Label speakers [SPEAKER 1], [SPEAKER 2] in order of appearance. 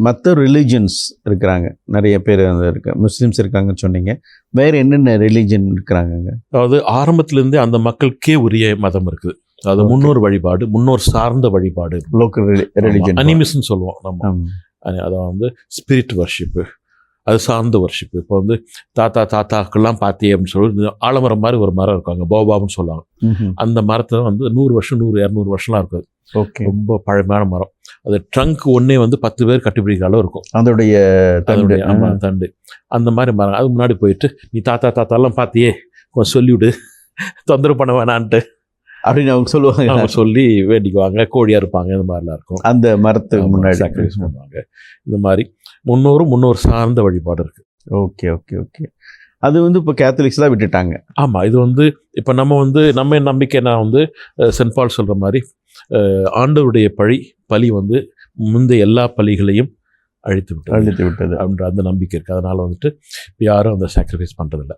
[SPEAKER 1] மற்ற ரிலீஜன்ஸ் இருக்கிறாங்க. நிறைய பேர் இருக்கு முஸ்லீம்ஸ் இருக்காங்கன்னு சொன்னீங்க. வேற என்னென்ன ரிலீஜன் இருக்கிறாங்கங்க?
[SPEAKER 2] அதாவது ஆரம்பத்திலேருந்தே அந்த மக்களுக்கே உரிய மதம் இருக்குது. அது. முன்னோர் வழிபாடு முன்னோர் சார்ந்த வழிபாடு.
[SPEAKER 1] லோக்கல் ரிலீஜன்
[SPEAKER 2] அனிமிஸ்ன்னு சொல்லுவோம் நம்ம. அது- அதை வந்து ஸ்பிரிட் வர்ஷிப்பு அது சார்ந்த வர்ஷிப்பு இப்போ வந்து தாத்தா தாத்தாக்கெல்லாம் பார்த்தியே அப்படின்னு சொல்லி ஆலமரம் மாதிரி ஒரு மரம் இருக்காங்க போபாப்னு சொல்லுவாங்க. அந்த மரத்தில் வந்து நூறு வருஷம் நூறு இரநூறு வருஷம்லாம் இருக்குது
[SPEAKER 1] ஓகே.
[SPEAKER 2] ரொம்ப பழமையான மரம். அது ட்ரங்க் ஒன்னே வந்து பத்து பேர் கட்டிப்பிடிக்கிற அளவு இருக்கும்.
[SPEAKER 1] அதோடைய தண்டு.
[SPEAKER 2] அதோடைய ஆமா, தண்டு. அந்த மாதிரி மரம். அது முன்னாடி போயிட்டு நீ தாத்தா தாத்தாலாம் பார்த்தியே கொஞ்சம் சொல்லிவிடு. தொந்தரவு பண்ண வேணான்ட்டு.
[SPEAKER 1] அப்படின்னு அவங்க சொல்லுவாங்க.
[SPEAKER 2] அவங்க சொல்லி வேண்டிக்குவாங்க. கோழியா இருப்பாங்க. இந்த மாதிரிலாம் இருக்கும்.
[SPEAKER 1] அந்த மரத்துக்கு முன்னாடி.
[SPEAKER 2] சாக்ரிஃபைஸ் பண்ணுவாங்க. இந்த மாதிரி முன்னோரும் முன்னோர் சார்ந்த வழிபாடு இருக்கு.
[SPEAKER 1] Okay okay okay. அது வந்து இப்போ கேத்தலிக்ஸ் தான் விட்டுட்டாங்க.
[SPEAKER 2] ஆமாம் இது வந்து இப்போ நம்ம வந்து நம்ம நம்பிக்கை நான் வந்து சென்ட் பால் சொல்கிற மாதிரி ஆண்டவருடைய பழி பலி வந்து முந்தைய எல்லா பலிகளையும் அழித்து விட்டது.
[SPEAKER 1] அழித்து விட்டது.
[SPEAKER 2] அப்படின்ற அந்த நம்பிக்கை இருக்குது அதனால் வந்துட்டு யாரும் அந்த சாக்ரிஃபைஸ் பண்ணுறதில்ல